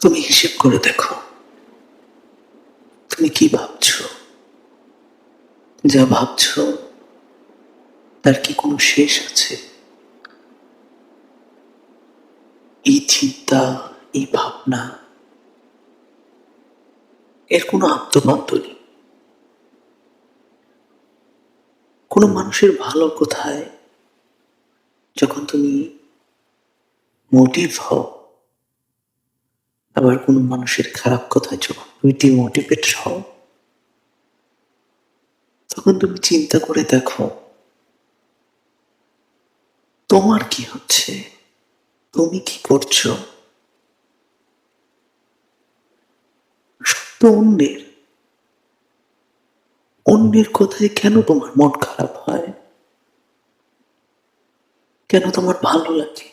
তুমি হিসেব করে দেখো। তুমি কি ভাবছ? যা ভাবছ, তার কি কোনো শেষ আছে? এই চিন্তা, এই ভাবনা, এর কোনো আত্মবন্ধ নেই। কোনো মানুষের ভালো কোথায়? যখন তুমি মোটিভ হও আবার কোনো মানুষের খারাপ কোথায় যখন তুমি ডিমোটিভেট হও। তখন তুমি চিন্তা করে দেখো, তোমার কি হচ্ছে? তুমি কি করছ? তো অন্যের অন্যের কথায় কেন তোমার মন খারাপ হয়? কেন তোমার ভালো লাগে?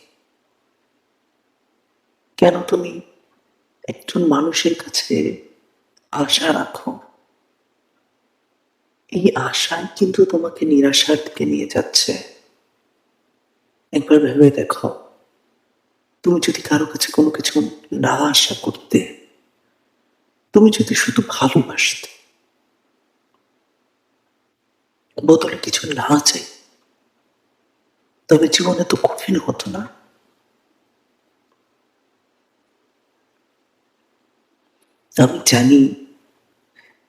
কেন তুমি একজন মানুষের কাছে আশা রাখো। এই আশাই কিন্তু তোমাকে নিরাশার দিকে নিয়ে যাচ্ছে। একবার ভেবে দেখো, তুমি যদি কারও কাছে কোনো কিছু না আশা করতে, তুমি যদি শুধু ভালোবাসতে, বদলে কিছু না চাই, তবে জীবনে তো কঠিন হতো না। আমি জানি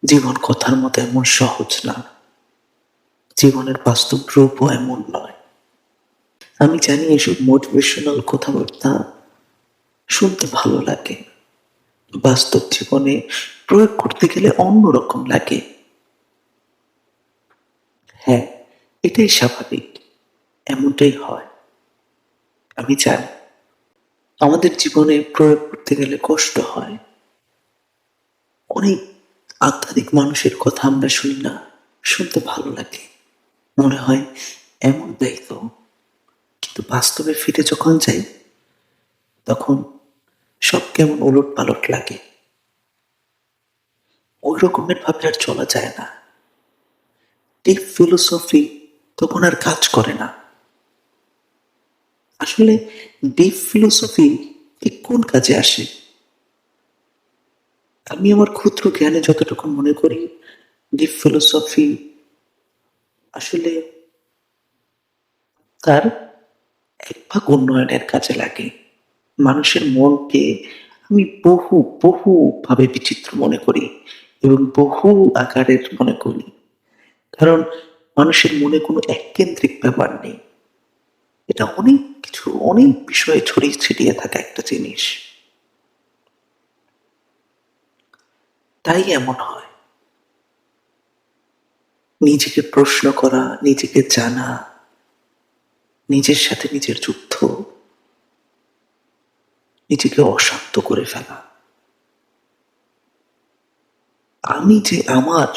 জীবন কথার মতো এমন সহজ না। জীবনের বাস্তব রূপও এমন নয়। আমি জানি এসব মোটিভেশনাল কথাবার্তা শুনতে ভালো লাগে। বাস্তব জীবনে প্রয়োগ করতে গেলে অন্যরকম লাগে। হ্যাঁ এটাই স্বাভাবিক। এমনটাই হয়। আমি জানি। আমাদের জীবনে প্রয়োগ করতে গেলে কষ্ট হয়। অনেক আধ্যাত্মিক মানুষের কথা আমরা শুনি না, শুনতে ভালো লাগে। মনে হয় এমন দায়িত্ব। কিন্তু বাস্তবে ফিরে যখন যাই, তখন সব কেমন উলট পালট লাগে। ওই রকমের ভাবে আর চলা যায় না। ডিপ ফিলোসফি তখন আর কাজ করে না। আসলে ডিপ ফিলোসফি ঠিক কোন কাজে আসে? আমি আমার ক্ষুদ্র জ্ঞানে যতটুকু মনে করি ডিপ ফিলোসফি আসলে তার এক ভাগ উন্নয়নের কাজে লাগে। মানুষের মনকে আমি বহু বহু ভাবে বিচিত্র মনে করি এবং বহু আকারের মনে করি। কারণ মানুষের মনে কোনো এককেন্দ্রিক ব্যাপার নেই। এটা অনেক কিছু, অনেক বিষয়ে ছড়িয়ে ছিটিয়ে থাকা একটা জিনিস। তাই এমন হয়। নিজেকে প্রশ্ন করা, নিজেকে জানা, নিজের সাথে নিজের যুদ্ধ, নিজেকে অশান্ত করে ফেলা। আমি যে আমার,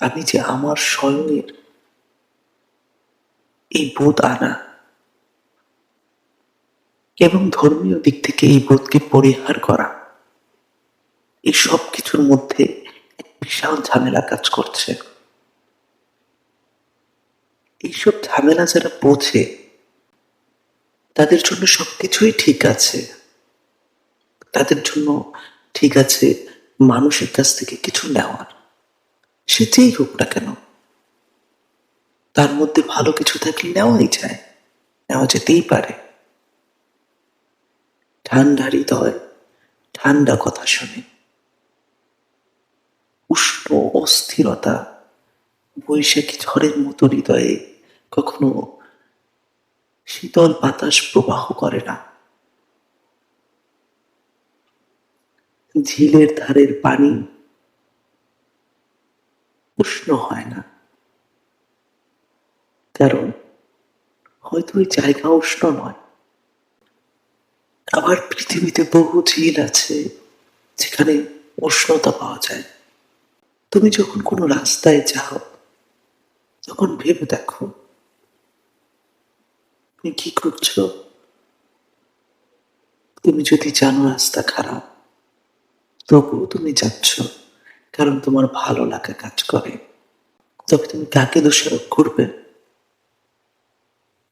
আমি যে আমার স্বয়ংয়ের এই বোধ আনা, এবং ধর্মীয় দিক থেকে এই বোধকে পরিহার করা এই সব কিছুর মধ্যে বিশাল ঝামেলা কাজ করছে। এইসব ঝামেলা যারা বোঝে, তাদের জন্য সবকিছুই ঠিক আছে। তাদের জন্য ঠিক আছে মানুষের কাছ থেকে কিছু নেওয়ার। সে যেই হোক না কেন, তার মধ্যে ভালো কিছু থাকলে নেওয়াই যায়, নেওয়া যেতেই পারে। ঠান্ডা হৃদয়, ঠান্ডা কথা শোনে। অস্থিরতা, বৈশাখী ঝড়ের মতো হৃদয়ে কখনো শীতল বাতাস প্রবাহ করে না। ঝিলের ধারের পানি উষ্ণ হয় না। কারণ হয়তো ওই জায়গা উষ্ণ নয়। আবার পৃথিবীতে বহু ঝিল আছে যেখানে উষ্ণতা পাওয়া যায়। তুমি যখন কোনো রাস্তায় যাও, তখন ভেবে দেখো, তুমি কি করছ? তুমি যদি জানো রাস্তা খারাপ, তবুও তুমি যাচ্ছ, কারণ তোমার ভালো লাগা কাজ করে। তবে তুমি কাকে দোষারোপ করবে?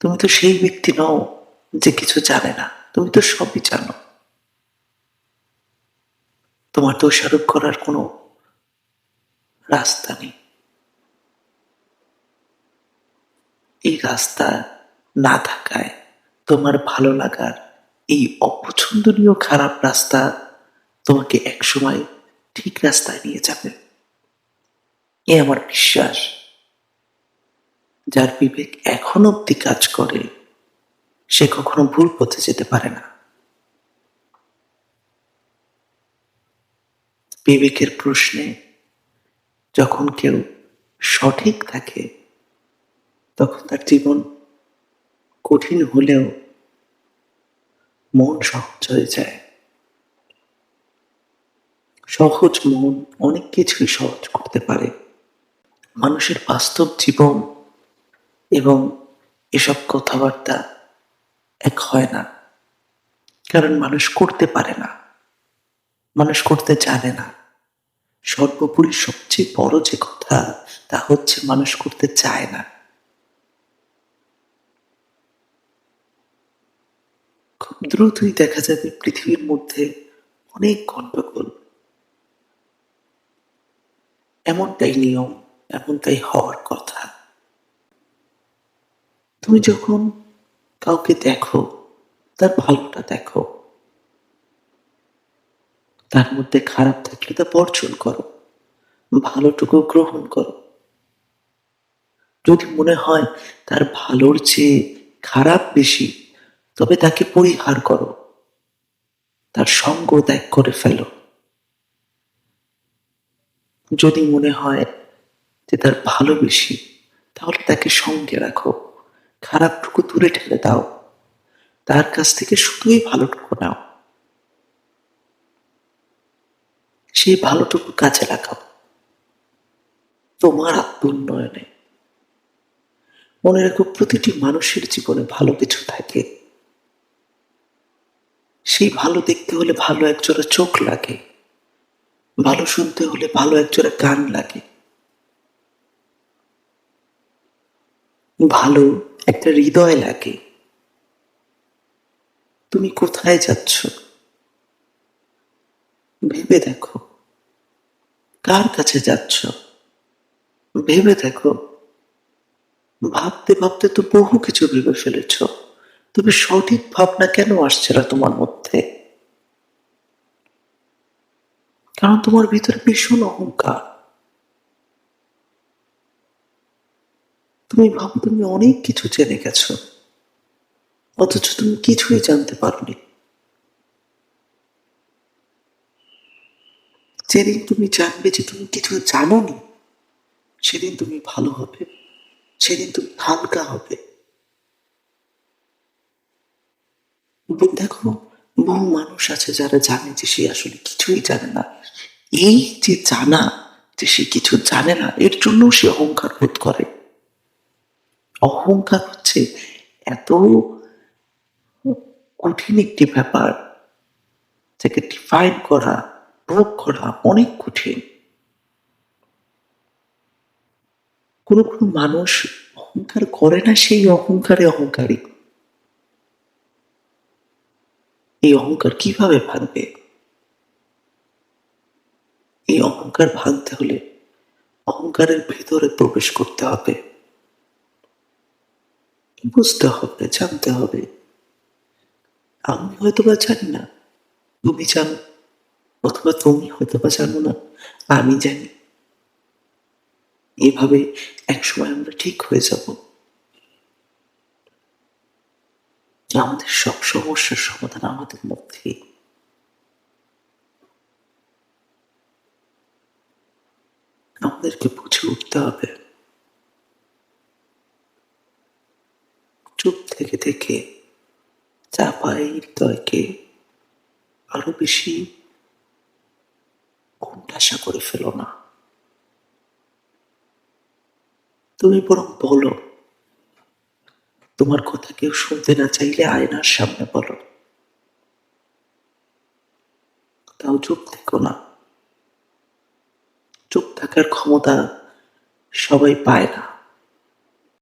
তুমি তো সেই ব্যক্তি নও যে কিছু জানে না। তুমি তো সবই জানো। তোমার দোষারোপ করার কোনো রাস্তা নেই এই রাস্তা না থাকায় তোমার ভালো লাগার এই অপছন্দনীয় খারাপ রাস্তা তোমাকে একসময় ঠিক রাস্তায় নিয়ে যাবে। এ আমার বিশ্বাস। যার বিবেক এখন অব্দি কাজ করে, সে কখনো ভুল পথে যেতে পারে না। বিবেকের প্রশ্নে যখন কেউ সঠিক থাকে, তখন তার জীবন কঠিন হলেও মন সহজ হয়ে যায়। সহজ মন অনেক কিছুই সহজ করতে পারে। মানুষের বাস্তব জীবন এবং এসব কথাবার্তা এক হয় না। কারণ মানুষ করতে পারে না। মানুষ করতে জানে না। সর্বোপরি সবচেয়ে বড় যে কথা, তা হচ্ছে মানুষ করতে চায় না। খুব দ্রুতই দেখা যাবে পৃথিবীর মধ্যে অনেক গণ্ডগোল। এমনটাই নিয়ম, এমনটাই হওয়ার কথা। তুমি যখন কাউকে দেখো, তার ভালোটা দেখো। তার মধ্যে খারাপ থাকলে তা বর্জন করো, ভালোটুকু গ্রহণ করো। যদি মনে হয় তার ভালোর চেয়ে খারাপ বেশি, তবে তাকে পরিহার করো, তার সঙ্গ ত্যাগ করে ফেলো। যদি মনে হয় যে তার ভালো বেশি, তাহলে তাকে সঙ্গে রাখো, খারাপটুকু দূরে ঠেলে দাও, তার কাছ থেকে শুধুই ভালোটুকু নাও। সেই ভালোটুকু কাজে লাগাও। তোমার আত্মোন্নয়নে। মনে রাখো, প্রতিটি মানুষের জীবনে ভালো কিছু থাকে। সেই ভালো দেখতে হলে ভালো একজোড়া চোখ লাগে। ভালো শুনতে হলে ভালো একজোড়া গান লাগে। ভালো একটা হৃদয় লাগে। তুমি কোথায় যাচ্ছ? ভেবে দেখো। কার কাছে যাচ্ছ? ভেবে দেখো। ভাবতে ভাবতে তো বহু কিছু ভেবে ফেলেছ। তবে সঠিক ভাবনা কেন আসছে না তোমার মধ্যে? কারণ তোমার ভিতরে ভীষণ অহংকার। তুমি ভাবো তুমি অনেক কিছু জেনে গেছো। অথচ তুমি কিছুই জানতে পারোনি। যেদিন তুমি জানবে যে তুমি কিছু জানো জানোনি, সেদিন তুমি ভালো হবে, সেদিন তুমি হালকা হবে। দেখো, বহু মানুষ আছে যারা জানে যে সে আসলে কিছুই জানে না। এই যে জানা যে সে কিছু জানে না, এর জন্য সে অহংকার বোধ করে। অহংকার হচ্ছে এত কঠিন একটি ব্যাপার, যাকে ডিফাইন করা প্রয়োগ করা অনেক কঠিন। কোনো কোনো মানুষ অহংকার করে না সেই অহংকারে অহংকারী। এই অহংকার কীভাবে ভাঙবে? এই অহংকার ভাঙতে হলে অহংকারের ভেতরে প্রবেশ করতে হবে। বুঝতে হবে, জানতে হবে। আমি হয়তো বা জানি না। তুমি জানো? অথবা তুমি হয়তো বা জানো না, আমি জানি। এভাবে একসময় আমরা ঠিক হয়ে যাব। আমাদের সব সমস্যার সমাধান আমাদের মধ্যে। আমাদেরকে বুঝে উঠতে হবে। চুপ থেকে থেকে চাপাই হৃদয়কে আরও বেশি কোনটাশা করে ফেলো না। তুমি বরং বলো, তোমার কথা কেউ শুনতে না চাইলে আয়নার সামনে বলো। তাও চুপ থেকো না। চুপ থাকার ক্ষমতা সবাই পায় না।